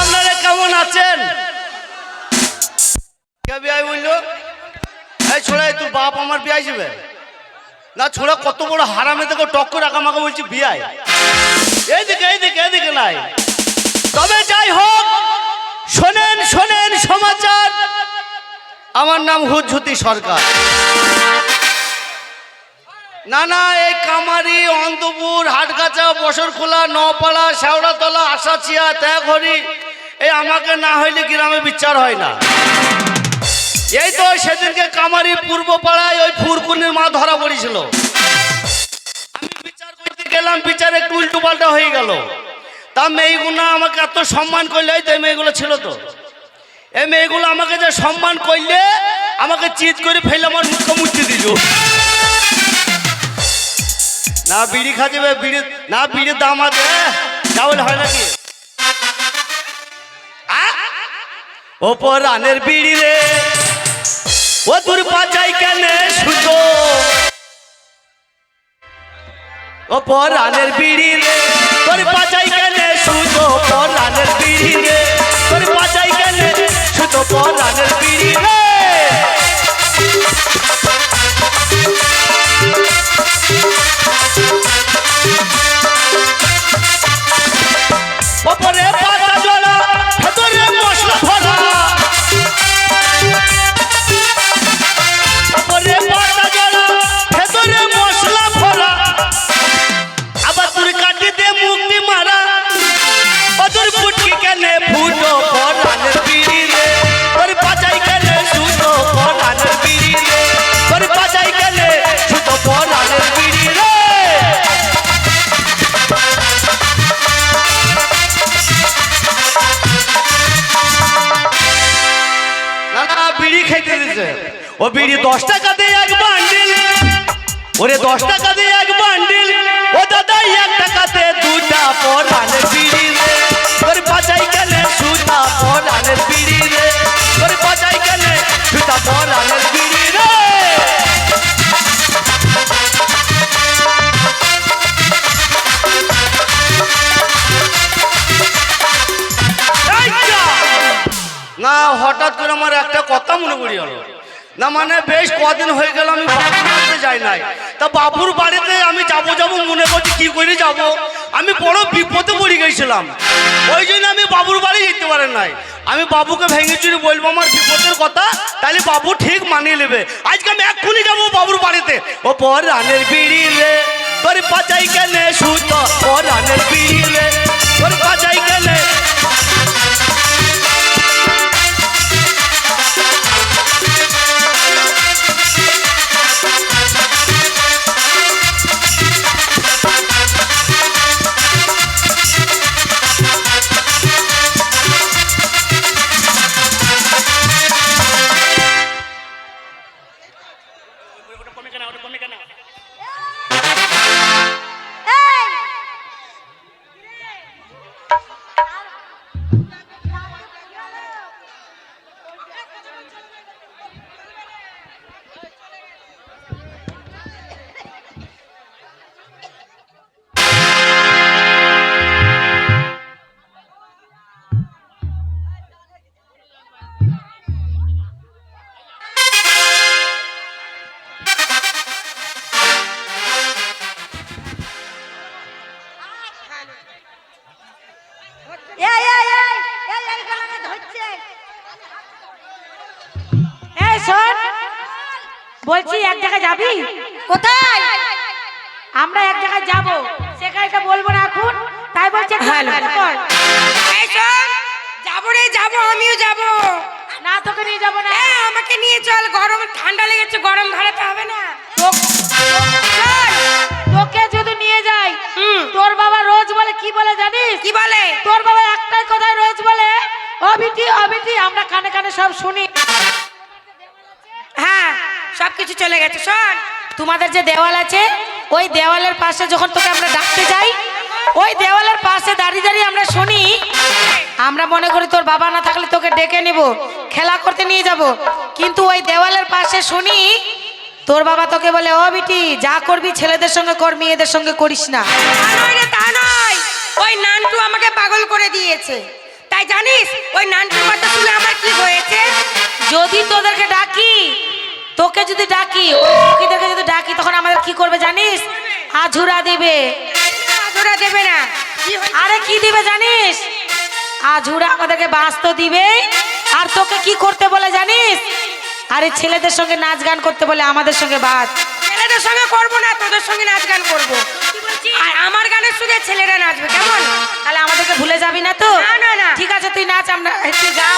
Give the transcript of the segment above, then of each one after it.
আপনারা কেমন আছেন? কে বিয়াই বলল? এই ছোড়া তোর বাপ আমার বিয়াই যাবে। না ছোড়া, কত বড় হারামে থেকে টক্কর আমাকে বলছি বিয়াই। এইদিকে এইদিকে এইদিকে নাই। তবে যাই হোক, শোনেন শোনেন সমাচার। আমার নাম হুজ্জুতি সরকার। না না, এই কামারি, অন্তপুর, হাটগাছা, বসরখোলা নপাড়া শেওড়াতলা আশাচিয়া ত্যাগহরি, এই আমাকে না হইলে গ্রামে বিচার হয় না। এই তো সেদিনকে কামারি পূর্ব পাড়ায় ওই ফুরকুনির মা ধরা পড়েছিল। আমি বিচার করতে গেলাম বিচার একটু উল্টো পাল্টা হয়ে গেল। তা মেয়েগুলো আমাকে এত সম্মান করলে, এই তো মেয়েগুলো ছিল তো। এই মেয়েগুলো আমাকে যে সম্মান করলে, আমাকে চিৎ করে ফেলে আমার মুখে মুচি দিল। না বিড়ি খাচ্ছে বিড়ি না বিড়ির দাম আছে চাউল হয় নাকি? ওপর রানের বিড়ি রে। ও তোর পাচাই কেন সুতো ওপর রানের বিড়ি রে। তোর পাচাই কেন সুতো পর রানের বিড়ি রে। তোর পাচাই কেন সুতো পর দশ টাকাতে এক বান্ডিল ও দাদা এক টাকাতে দুটা বিড়ি রে। তোর বাজাই গেলে সুতা বিড়ি রে। তোর বাজাই গেলে সুতা বিড়ি রে। না, হঠাৎ করে আমার একটা কথা মনে পড়ে গেল। না মানে বেশ কদিন হয়ে গেল আমি যাই নাই। তা বাবুর বাড়িতে আমি যাব যাব মনে করছি, কি করে যাব? আমি বড় বিপদে পড়ে গেছিলাম। ওই জন্য আমি বাবুর বাড়ি যেতে পারে নাই। আমি বাবুকে ভেঙে চুরি বলব, আমার বিপদের কথা তাহলে বাবু ঠিক মানিয়ে নেবে। আজকে আমি এক্ষুনি যাব বাবুর বাড়িতে। ও পর রানের বিড়ি রে তোর পাচাই কেনে সুত ও রানের বিড়ি রে তোর পাচাই কেনে এক জায়গায় যাবি? কোথায়? আমরা এক জায়গায় যাব। সেখানে তো বলব না এখন তাই বলছি। এই শোন, যাব রে যাব আমিও যাব। না তোকে নিয়ে যাব না। হ্যাঁ আমাকে নিয়ে চল গরম ঠান্ডা লেগেছে গরম ধরাতে হবে না। তোকে যদি নিয়ে যাই। তোর বাবা রোজ বলে কি বলে জানিস? কি বলে? তোর বাবা একটাই কথা রোজ বলে অবিটি অবিটি আমরা কানে কানে সব শুনি। হ্যাঁ। সব কিছু চলে গেছে। শোন তোমাদের যে দেওয়াল আছে ওই দেওয়ালের পাশে যখন তোকে আমরা ডাকতে যাই ওই দেওয়ালের পাশে দাঁড়িয়ে দাঁড়িয়ে আমরা শুনি আমরা মনে করি তোর বাবা না থাকলে তোকে ডেকে নিব খেলা করতে নিয়ে যাব। কিন্তু ওই দেওয়ালের পাশে শুনি তোর বাবা তোকে বলে ও বিটি যা করবি ছেলেদের সঙ্গে কর মেয়েদের সঙ্গে করিস না। তা নয় নয়। ওই নানটু আমাকে পাগল করে দিয়েছে। তাই জানিস ওই নানটুর কথা শুনে আমার কি হয়েছে? যদি তোদেরকে ডাকি তোকে যদি ডাকি ওই সখীদেরকে যদি ডাকি তখন আমাদের কি করবে জানিস? আঝুরা দিবে। আদরা দেবে না। আরে কি দিবে জানিস? আঝুরা আমাদেরকে বাঁচত দিবে। আর তোকে কি করতে বলে জানিস? আরে ছেলেদের সঙ্গে নাচ গান করতে বলে আমাদের সঙ্গে বাদ। ছেলেদের সঙ্গে করব না তোদের সঙ্গে নাচ গান করব। আর আমার গানের সুরে ছেলেরা নাচবে কেমন? তাহলে আমাদেরকে ভুলে যাবি না তো? না, না, না। ঠিক আছে তুই নাচ আমরা তুই গা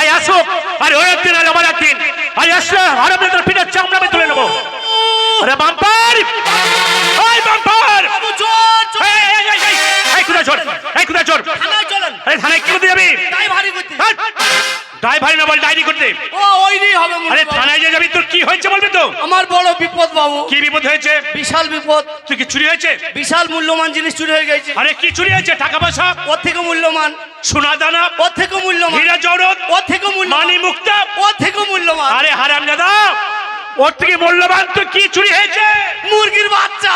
আই আসুক আরে ওর একদিন আর আমার একদিন। আরে আসলে আর আমি তোর পিঠের চামড়া আমি তুলে নেব। আরে বাম্পার! ওই বাম্পার! এই, কোথায় চোর? এই, কোথায় চোর? আরে থানায় কি করতে যাবি? তাই ভারী করতে। ড্রাইভারি না বল ডায়েরি করতে। ও ওইরই হবে আরে থানায় যে যাবি তোর কি হয়েছে বলবি তো? আমার বড় বিপদ বাবু। কি বিপদ হয়েছে? বিশাল বিপদ। তুই কি চুরি হয়েছে? বিশাল মূল্যবান জিনিস চুরি হয়ে গেছে। আরে কি চুরি হয়েছে? টাকা পয়সা? ওর থেকে মূল্যবান। সোনা দানা ওর থেকে মূল্যবান। হীরা জড়ত ওর থেকে মূল্যবান। মানি মুক্তা। ওর থেকে মূল্যবান। আরে হারাম দাদা ওর থেকে মূল্যবান তো কি চুরি হয়েছে? মুরগির বাচ্চা!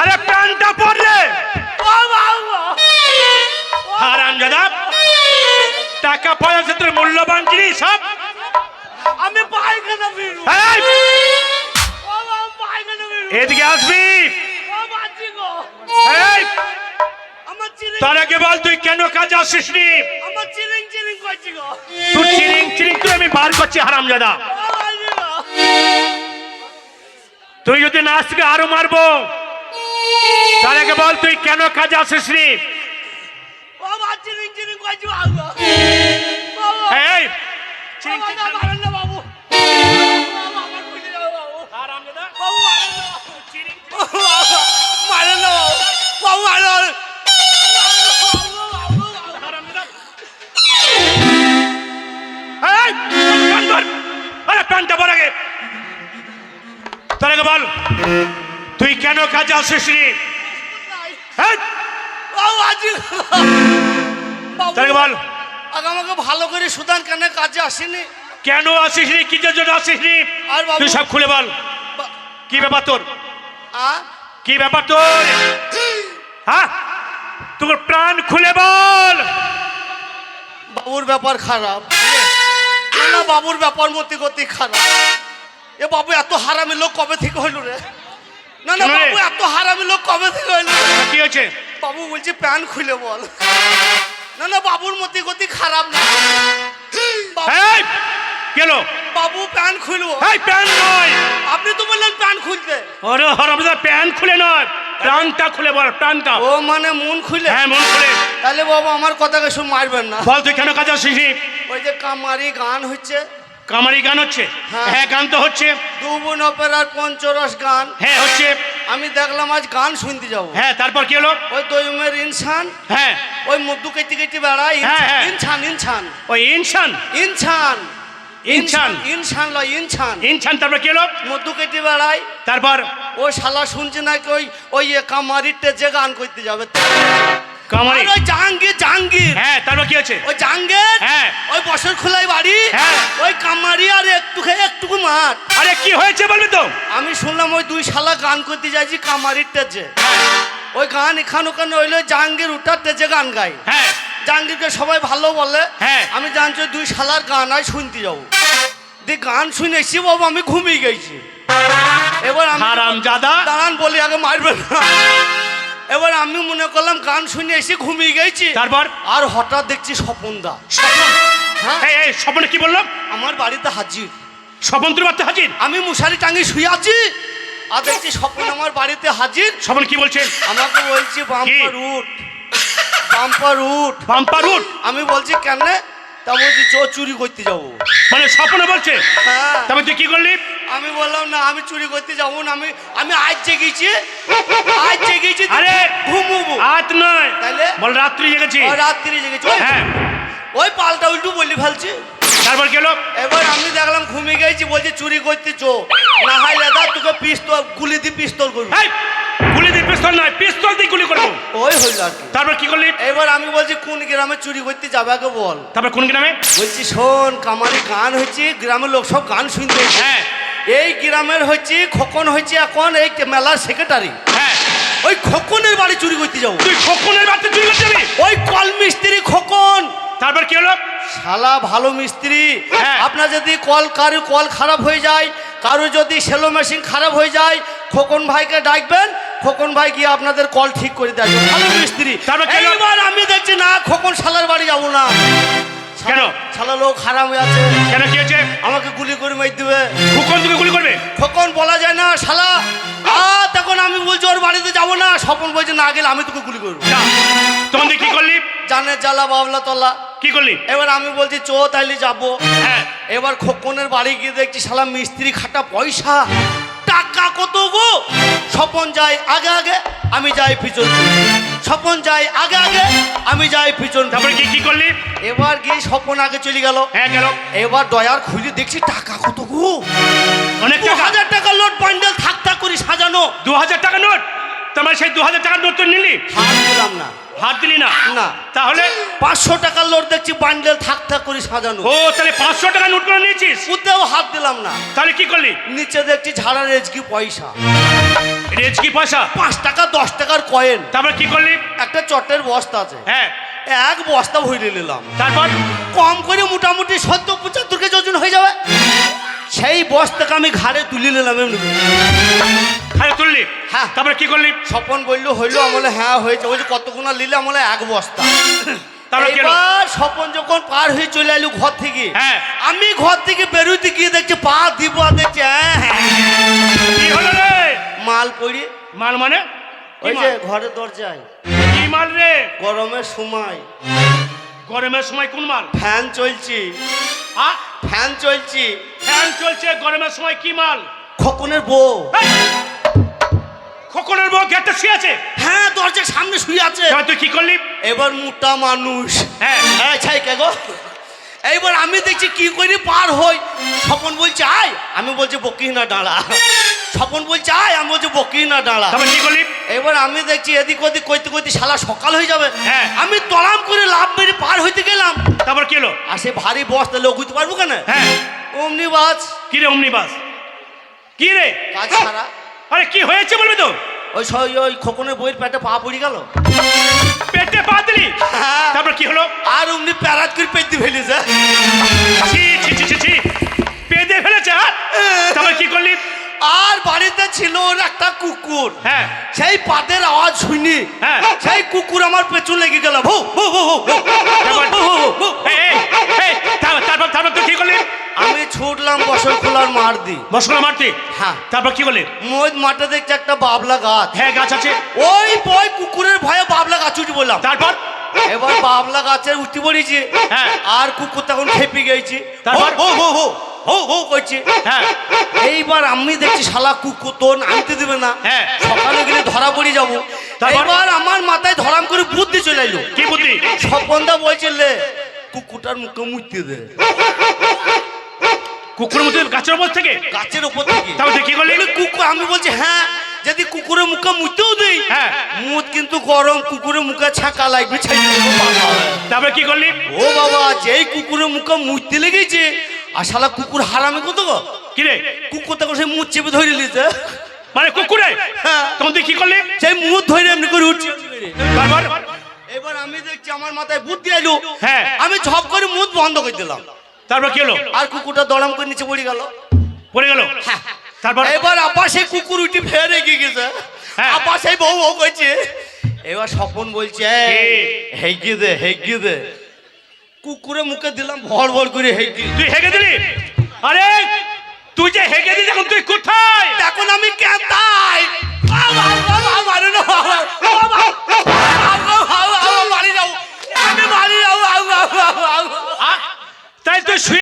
আরে প্যান্টটা পর রে। হারাম দাদা টাকা পয়সা তোর মূল্যবান জিনিস সব আমি পায়খানা বেরু এদিকে আসবি। তার আগে বল তুই কেন কাজে আসিস নি চিলিং চিলিং তুই চিরিং চিরিং করে আমি বার করছি হারাম দাদা তুই যদি না আসবি আরও মারবো। তার আগে বল তুই কেন কাজে আসিস নি বল তুই কেন কাজে আসিস নি আজি বল। আমাকে ভালো করে সুদান কেন কাজে আসেনি? কেন আসিস নি কিসের জন্য আসিস নি তুই সব খুলে বল। কি ব্যাপার তোর? কি ব্যাপার তোর? হ্যাঁ তোর প্রাণ খুলে বল। বাবুর ব্যাপার খারাপ। বাবুর ব্যাপার মতি গতি খারাপ? এ বাবু এত হারামি লোক কবে থেকে হইল রে? না না বাবু এত হারামি লোক কবে থেকে হইল কি হয়েছে? বাবু বলছে প্যান খুলে বল। না না বাবুর মতি গতি খারাপ না। গেল বাবু প্যান খুলবো। এই প্যান নয়। আপনি তো বললেন প্যান খুলতে। ওরে হরমদা প্যান খুলে নয়। প্রাণটা খুলে বল প্রাণটা। ও মানে মন খুলে? হ্যাঁ মন খুলে। তাহলে বাবু আমার কথাকে শুনে মারবেন না। বল তুই কেন কাজে আসিস? ওই যে কামারি গান হচ্ছে কামারি গান হচ্ছে। হ্যাঁ। হ্যাঁ গান তো হচ্ছে। দুবুন অপেরার পঞ্চরস গান। হ্যাঁ হচ্ছে। আমি দেখলাম আজ গান শুনতে যাব। হ্যাঁ তারপর কি হলো? ওই দৈমের ইনসান হ্যাঁ। ওই মদ্দু কেটে কেটে বেড়ায় হ্যাঁ, হ্যাঁ। ইনসান ইনসান। ওই ইনসান। ইনসান। ইনসান। ইনসান লয় ইনসান। ইনসান তারপর কি হলো? মদ্দু কেটে বেড়ায়। তারপর? ও শালা শুনছে নাকি ওই ওই কামারিতে যে গান করতে যাবে। কামারি। ওই জাহাঙ্গীর জাহাঙ্গীর। হ্যাঁ তারপর কি হচ্ছে ওই জাহাঙ্গীর হ্যাঁ। ওই বছর খোলাই বাড়ি হ্যাঁ। ওই কামারি আর একটু একটুকু মাঠ। আরে কি হয়েছে বলবি তো? আমি শুনলাম ওই দুই শালা গান করতে যাচ্ছি কামারির টেজে ওই গান এখান ওখানে হইল জাহাঙ্গীর উঠার টেজে গান গাই হ্যাঁ। জাহাঙ্গীরকে সবাই ভালো বলে। হ্যাঁ। আমি জানছি ওই দুই শালার গান আয় শুনতে যাব। দিয়ে গান শুনেছি বাবু আমি ঘুমিয়ে গেছি। এবার আমি দাঁড়ান বলি আগে মারবেন না। এবার আমি মনে করলাম গান শুনে এসে ঘুমিয়ে গেছি। তারপর? আর হঠাৎ দেখছি স্বপনদা স্বপন? হ্যাঁ। এই স্বপনে কি বললাম আমার বাড়িতে হাজির। স্বপন তোর বাড়িতে হাজির? আমি মশারি টাঙি শুয়ে আছি। আর দেখছি স্বপন আমার বাড়িতে হাজির। স্বপন কি বলছে? আমাকে বলছি বাম্পার উঠ। বাম্পার উঠ। বাম্পার রুট আমি বলছি কেন তা বলছি চো চুরি করতে যাব। মানে স্বপনে বলছে? হ্যাঁ। তবে তুই কি করলি? আমি বললাম না আমি চুরি করতে যাব না আমি আমি আজ জেগেছি। আজ জেগেছি আরে! ঘুমুবো আজ নয়। তাহলে? বল রাত্রি জেগেছি। রাত্রি হ্যাঁ। ওই পাল্টা উল্টু বলি ফেলছি। তারপর হলো? এবার আমি দেখলাম ঘুমিয়ে গেছি বলছি চুরি করতে চো। না হয় দাদা তোকে পিস্তল গুলি দিয়ে পিস্তল করবি। গুলি পিস্তল নয় পিস্তল দিয়ে গুলি করব ওই হইল আর কি। তারপর কি করলি? এবার আমি বলছি কোন গ্রামে চুরি করতে যাবে আগে বল। তারপর কোন গ্রামে? বলছি শোন কামারি গান হচ্ছে গ্রামের লোক সব গান শুনতে হ্যাঁ। এই গ্রামের হচ্ছে খোকন হচ্ছে এখন এই মেলার সেক্রেটারি হ্যাঁ। ওই খোকনের বাড়ি চুরি করতে যাব। তুই খোকনের বাড়িতে চুরি করতে যাবি? ওই কল মিস্ত্রি খোকন। তারপর কি হলো? শালা ভালো মিস্ত্রি। হ্যাঁ। আপনার যদি কল কারও কল খারাপ হয়ে যায় কারও যদি সেলো মেশিন খারাপ হয়ে যায় খোকন ভাইকে ডাকবেন খোকন ভাই গিয়ে আপনাদের কল ঠিক করে দেয়। ভালো মিস্ত্রি? এইবার আমি দেখছি না খোকন শালার বাড়ি যাব না। কেন? শালা লোক খারাপ হয়ে আছে। কেন কি হয়েছে? আমাকে গুলি করে মেরে দিবে। খুকন তোকে গুলি করবে? কখন বলা যায় না শালা। তখন আমি বলছি ওর বাড়িতে যাব না। স্বপন বলছে না গেলে আমি তোকে গুলি করব। তখন কি করলি? জানের জ্বালা বাবলা তলা। কি করলি? এবার আমি বলছি চো তাইলে যাব। হ্যাঁ। এবার খোকনের বাড়ি গিয়ে দেখছি শালা মিস্ত্রি খাটা পয়সা। টাকা কত গো? স্বপন যাই আগে আগে আমি যাই পিছন। স্বপন যাই আগে আগে আমি যাই পিছন তারপরে কি কি করলি? এবার গিয়ে স্বপন আগে চলে গেল। হ্যাঁ গেল। এবার ডয়ার খুঁজে দেখছি টাকা কত গো? অনেক হাজার টাকা লোড বান্ডেল থাক থাক করে সাজানো। দু হাজার টাকা নোট? তোমার সেই দু হাজার টাকার নোট তো নিলি? না। হাত দিলি না? না। তাহলে? পাঁচশো টাকার লোড দেখছি বান্ডেল থাক থাক করে সাজানো। ও তাহলে পাঁচশো টাকা নোট করে নিয়েছিস? উতেও হাত দিলাম না। তাহলে কি করলি? নিচে দেখছি ঝাড়া রেজকি পয়সা। রেজ কি পয়সা? পাঁচ টাকা দশ টাকার কয়েন। তারপর কি করলি? একটা চটের বস্তা আছে। হ্যাঁ। এক বস্তা ভরে নিলাম। তারপর? কম করে মোটামুটি সত্তর পঁচাত্তর কেজি ওজন হয়ে যাবে। সেই বস্তাকে আমি ঘাড়ে তুলে নিলাম। হ্যাঁ তুললি? হ্যাঁ। তারপরে কি করলি? স্বপন বলল হইল আমলে হ্যাঁ হয়েছে। বলছে কতগুলো নিলে আমলে এক বস্তা? তারপর এবার স্বপন যখন পার হয়ে চলে এলো ঘর থেকে হ্যাঁ। আমি ঘর থেকে বেরোতে গিয়ে দেখছি পা দিব দেখছি হ্যাঁ, হ্যাঁ, মাল পড়ি। মাল মানে? ওই যে ঘরের দরজায়। কি মাল রে? গরমের সময়। গরমের সময় কোন মাল? ফ্যান চলছে। আ ফ্যান চলছে। ফ্যান চলছে গরমের সময় কি মাল? খোকনের বউ! খোকনের বউ গেটটা শুয়ে আছে? হ্যাঁ দরজার সামনে শুয়ে আছে। তুই কি করলি? এবার মোটা মানুষ। হ্যাঁ। হ্যাঁ ছাই কে গো? এইবার আমি দেখছি কি করে পার হই। স্বপন বলছে আয়। আমি বলছি বকি না দাঁড়া স্বপন বলছে আয়। আমি বলছি বকি না দাঁড়া কি করলি? এবার আমি দেখছি এদিক ওদিক কইতে কইতে সালা সকাল হয়ে যাবে। হ্যাঁ। আমি তলাম করে লাভ মেরে পার হইতে গেলাম। তারপর কেলো হলো? আর সে ভারী বস্তা লোক হইতে পারব কেন? হ্যাঁ। অমনি বাস কি রে অমনি বাস কি রে? কাজ ছাড়া। আরে কি হয়েছে বলবি তো? ওই ওই খোকনের বইয়ের পেটে পা পড়ে গেল। পেটে পা দিলি? মশলা হ্যাঁ। তারপর কি করলি মই মাঠে দেখছি একটা বাবলা গাছ। হ্যাঁ গাছ আছে। ওই বই কুকুরের ভয়ে বাবলা গাছ উঠে বললাম তারপর? এবার বাবলা গাছের উঠে পড়েছি। হ্যাঁ। আর কুকুর তখন খেপে গেছি। তারপর? হো হো হো হো হো করছে। হ্যাঁ। এইবার আমি দেখছি শালা কুকুর তো আনতে দেবে না। হ্যাঁ। সকালে গেলে ধরা পড়ে যাব? এবার আমার মাথায় ধরাম করে বুদ্ধি চলে এলো। কি বুদ্ধি? স্বপনদা বলছিলে কুকুরটার মুখে মুইতে দে। কুকুরের মধ্যে গাছের উপর থেকে? গাছের উপর থেকে। তারপর কি করলি কুকুর আমি বলছি হ্যাঁ যদি কুকুরের মুখে মুইতেও দেই হ্যাঁ। মুখ কিন্তু গরম কুকুরের মুখে ছাকা লাগবে। তারপর কি করলি? ও বাবা যেই কুকুরের মুখে মুইতে লেগেছে আর শালা কুকুর হারামে কত গো? কি রে? কুকুর তখন সেই মুখ চেপে ধরে নিতে মানে কুকুরে? হ্যাঁ। তখন তুই কি করলি? সেই মুখ ধরে এমনি করে উঠছে। এবার আমি দেখছি আমার মাথায় বুদ্ধি এলো। হ্যাঁ। আমি ঝপ করে মুখ বন্ধ করে দিলাম। তারপর কি হলো আর কুকুরটা দড়াম করে নিচে পড়ে গেল পড়ে গেল তারপর এবার আবার সেই কুকুর উঠে ফের রেখে গেছে আবার সেই বউ বউ করছে এবার স্বপন বলছে হেগে দে হেগে দে কুকুরে মুখে দিলাম ভর ভর করে হেগে তুই হেগে দিলি আরে তুই যে হেগে দিলি এখন তুই কোথায় এখন আমি কেতাই বাবা মারে না মারি যাও আমি মারি যাও তাই তো শুয়ে